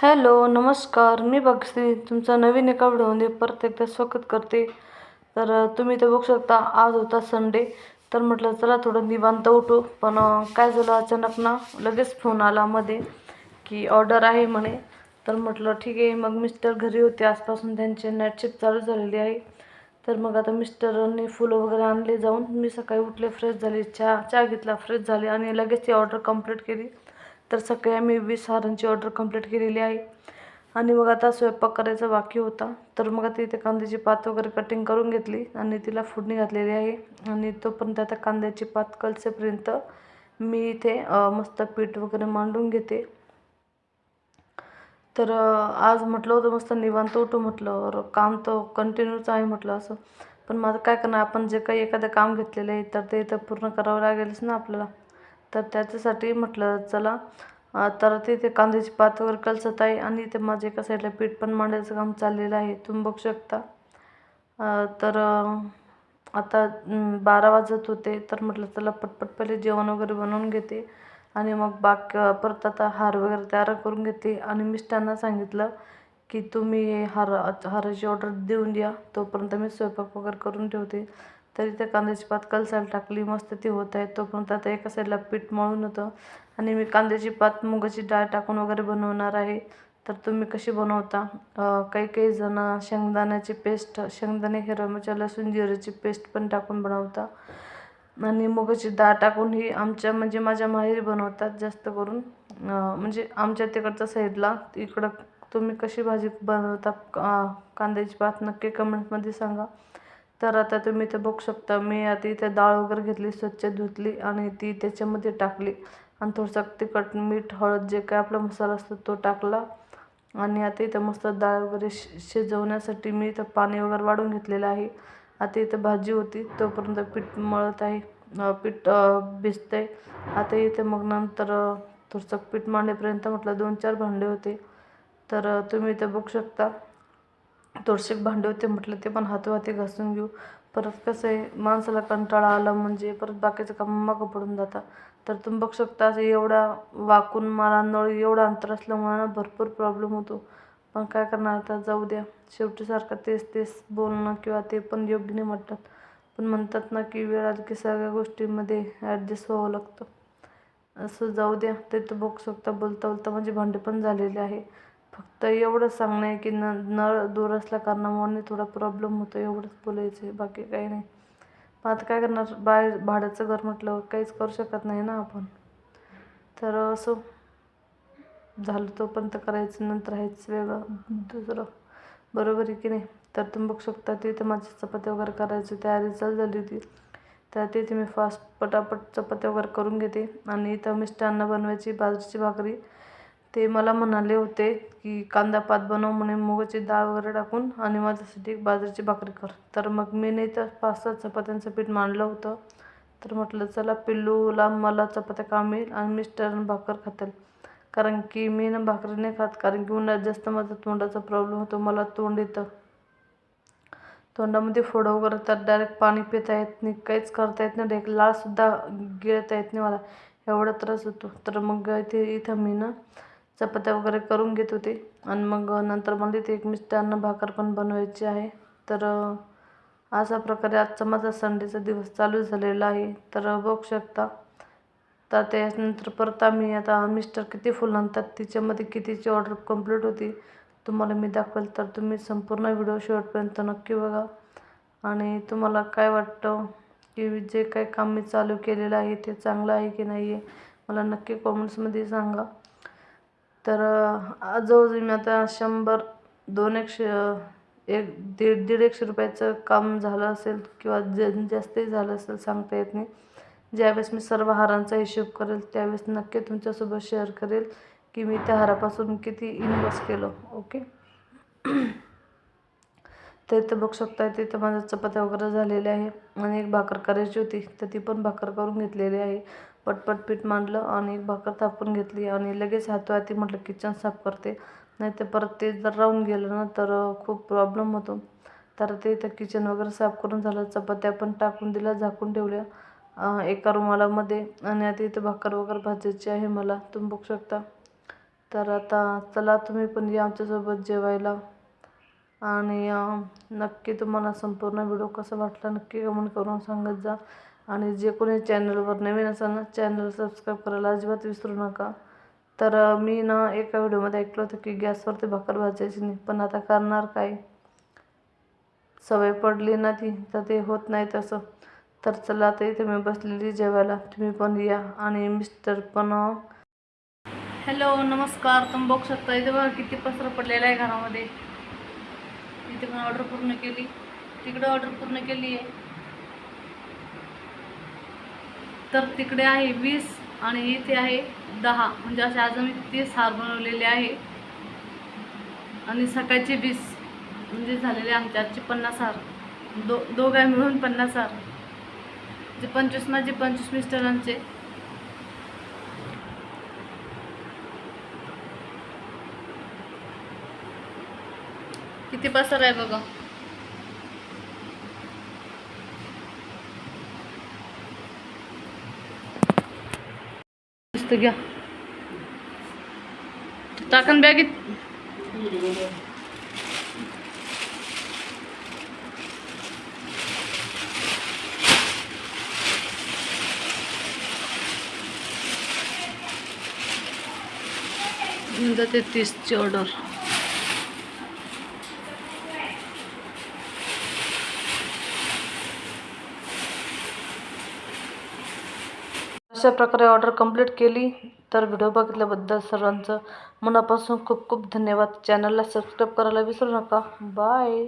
Hello नमस्कार. मी बघते तुमचं नवीन एका व्हिडिओमध्ये परत एकदा स्वागत करते. तर तुम्ही ते बघू शकता आज होता संडे तर म्हटलं चला थोडं निवांत उठू. पण काय झालं अचानक ना लगेच फोन आला मध्ये की ऑर्डर आहे म्हणे. तर म्हटलं ठीक आहे. मग मिस्टर घरी होते. आजपासून त्यांचे नाईट शिफ्ट चालू झालेली आहे. तर मग आता मिस्टरांनी फुलं वगैरे आणले जाऊन. मी सकाळी उठले फ्रेश झाले. चहा चहा घेतला फ्रेश झाले आणि लगेच ती ऑर्डर कंप्लीट केली. तर सकाळी आम्ही वीस हारांची ऑर्डर कंप्लीट केलेली आहे. आणि मग आता स्वयंपाक करायचा बाकी होता. तर मग आता इथे कांद्याची पात वगैरे कटिंग करून घेतली आणि तिला फोडणी घातलेली आहे. आणि तोपर्यंत आता कांद्याची पात कलसेपर्यंत मी इथे मस्त पीठ वगैरे मांडून घेते. तर आज म्हटलं होतं मस्त निवांत उठू म्हटलं. काम तर कंटिन्यूच आहे म्हटलं असं. पण माझं काय करणार? आपण जे काही एखादं काम घेतलेलं आहे तर ते तर पूर्ण करावं लागेलच ना आपल्याला. तर त्याच्यासाठी म्हटलं चला. तर तिथे कांद्याची पात वगैरे कलसत आहे आणि इथे माझे एका साईडला पीठ पण मांडायचं काम चाललेलं आहे. तुम्ही बघू शकता. तर आता बारा वाजत होते. तर म्हटलं चला पटपट पहिले जेवण वगैरे बनवून घेते. आणि मग बाक परत आता हार वगैरे तयार करून घेते. आणि मिस्टांना सांगितलं की तुम्ही हे हार हाराची ऑर्डर देऊन द्या. तोपर्यंत मी स्वयंपाक वगैरे करून ठेवते. तरी त्या कांद्याची पात कलसायला टाकली मस्त ती होत आहे. तोपर्यंत आता एका साईडला पीठ मळून होतं. आणि मी कांद्याची पात मुगाची डाळ टाकून वगैरे बनवणार आहे. तर तुम्ही कशी बनवता? काही काही जण शेंगदाण्याची पेस्ट शेंगदाणे हिरव्या मिरच्या लसूण जिऱ्याची पेस्ट पण टाकून बनवता. आणि मुगाची डाळ टाकून ही आमच्या म्हणजे माझ्या माहेरी बनवतात जास्त करून. म्हणजे आमच्या तिकडच्या साईडला इकडं तुम्ही कशी भाजी बनवता? कांद्याची पात नक्की कमेंटमध्ये सांगा. तर आता तुम्ही इथे बघू शकता मी आता इथे डाळ वगैरे घेतली स्वच्छ धुतली आणि ती त्याच्यामध्ये टाकली. आणि थोडंसं तिखट मीठ हळद जे काय आपला मसाला असतो तो टाकला. आणि आता इथं मस्त डाळ वगैरे शि शिजवण्यासाठी मी इथं पाणी वगैरे वाढून घेतलेलं आहे. आता इथं भाजी होती तोपर्यंत पीठ मळत आहे पीठ भिजतं आहे आता इथे मग नंतर थोडंसं पीठ मांडेपर्यंत म्हटलं दोन चार भांडे होते. तर तुम्ही इथं बघू शकता. थोडेसे भांडे होते म्हटलं ते पण हातोहाती घासून घेऊ. परत कसं आहे माणसाला कंटाळा आला म्हणजे परत बाकीचं काम मागं पडून जातात तर तुम्ही बघू शकता असं एवढा वाकून मला नळ एवढं अंतर असल्यामुळे ना भरपूर प्रॉब्लेम होतो. पण काय करणार आता? जाऊ द्या. शेवटी सारखं तेच तेच बोलणं किंवा ते पण योग्य नाही म्हणतात पण म्हणतात ना की वेळ आली की सगळ्या गोष्टींमध्ये ॲडजस्ट व्हावं लागतं. असं जाऊ द्या. ते तर बघू शकता बोलता बोलता माझे म्हणजे भांडे पण झालेले आहे. फक्त एवढंच सांगणं आहे की न नळ दूर असल्या कारणामुळे थोडा प्रॉब्लेम होतो एवढंच बोलायचं आहे बाकी काही नाही. मग आता काय करणार? बाहेर भाड्याचं घर म्हटलं काहीच करू शकत नाही ना आपण. तर असं झालं तोपर्यंत करायचं नंतर आहेच वेगळं दुसरं. बरोबर आहे की नाही? तर तुम्ही बघू शकता तिथे माझी चपाती वगैरे करायची तयारी चालू झाली होती. तर तिथे मी फास्ट पटापट चपाती वगैरे करून घेते. आणि इथं मिष्टान्न बनवायची बाजरीची भाकरी. ते मला म्हणाले होते की कांदा पात बनव म्हणे मुगाची डाळ वगैरे टाकून आणि माझ्यासाठी एक बाजरीची भाकरी कर. तर मग मी नाही तर पाच सात चपात्यांचं पीठ मांडलं होतं. तर म्हटलं चला पिल्लूला मला चपात्या काम येईल आणि मिस्टर भाकर खातील. कारण की मी ना भाकरी नाही खात कारण की उन्हाळ्यात जास्त माझा तोंडाचा प्रॉब्लेम होतो मला तोंड येतं. तोंडामध्ये फोडं वगैरे तर डायरेक्ट पाणी पिता येत नाही काहीच करता येत नाही डायरेक्ट लाळसुद्धा गिळता येत नाही मला. एवढा त्रास होतो. तर मग इथे इथं मी ना चपात्या वगैरे करून घेत होते. आणि मग नंतर मला इथे एक मिष्टान्न भाकर पण बनवायची आहे. तर अशा प्रकारे आजचा माझा संडेचा दिवस चालू झालेला आहे. तर बघू शकता. तर त्याच्यानंतर परत आम्ही आता मिस्टर किती फुलं आणतात तिच्यामध्ये कितीची ऑर्डर कंप्लीट होती तुम्हाला मी दाखवेल. तर तुम्ही संपूर्ण व्हिडिओ शेवटपर्यंत नक्की बघा. आणि तुम्हाला काय वाटतं की जे काही काम मी चालू केलेलं आहे ते चांगलं आहे की नाही आहे मला नक्की कॉमेंट्समध्ये सांगा. तर अं, मी आता शंभर दोन एकशे एक दीड दीड एकशे रुपयाचं काम झालं असेल किंवा ज जास्तही झालं असेल सांगता येत नाही. ज्यावेळेस मी सर्व हारांचा हिशोब करेल त्यावेळेस नक्की तुमच्यासोबत शेअर करेल की मी त्या हारापासून किती इन्व्हेस्ट केलं ओके? तर इथं बघू शकता तिथं माझ्या चपात्या वगैरे झालेल्या आहे आणि एक भाकर करायची होती तर ती पण भाकर करून घेतलेली आहे. पटपट पीठ मांडलं आणि भाकर थापून घेतली आणि लगेच हातोहाती म्हटलं किचन साफ करते. नाही तर परत ते जर राहून गेलं ना तर खूप प्रॉब्लेम होतो. तर ते इथं किचन वगैरे साफ करून झालं चपात्या पण टाकून दिल्या झाकून ठेवल्या एका रुमालामध्ये आणि आता इथं भाकर वगैरे भाजायची आहे मला तुम्ही बघू शकता. तर आता चला तुम्ही पण या आमच्यासोबत जेवायला. आणि नक्की तुम्हाला संपूर्ण व्हिडिओ कसा वाटला नक्की कमेंट करून सांगत जा. आणि जे कोणी चॅनलवर नवीन असाल ना चॅनल सबस्क्राईब करायला अजिबात विसरू नका. तर मी ना एका व्हिडिओमध्ये ऐकलं होतं की गॅसवरती भाकर भाजायची नाही पण आता करणार काय? सवय पडली ना ती तर ते होत नाही तसं. तर चला आता इथे मी बसलेली जेवायला. तुम्ही पण या. आणि मिस्टर पण हॅलो नमस्कार. तुम्ही बघू शकता इथे बघा किती पसर पडलेला आहे घरामध्ये. इथे पण ऑर्डर पूर्ण केली. तिकडं ऑर्डर पूर्ण केली आहे. तर तिकडे आहे वीस आणि इथे आहे दहा. म्हणजे असे आज आम्ही तीस हार बनवलेले आहे. आणि सकाळचे वीस. म्हणजे झालेले आमचे आजचे पन्नास हार. दो दोघा मिळून पन्नास हार. जे पंचवीस माझे पंचवीस मिस्टरांचे किती पसार आहे बघा. नुसतं घ्या टाकन बॅगेत घेऊन जाते तीसची ऑर्डर अशा प्रकारे ऑर्डर कंप्लीट केली. तर व्हिडिओ बघितल्याबद्दल सर्वांचं मनापासून खूप खूप धन्यवाद. चॅनलला सबस्क्राईब करायला विसरू नका. बाय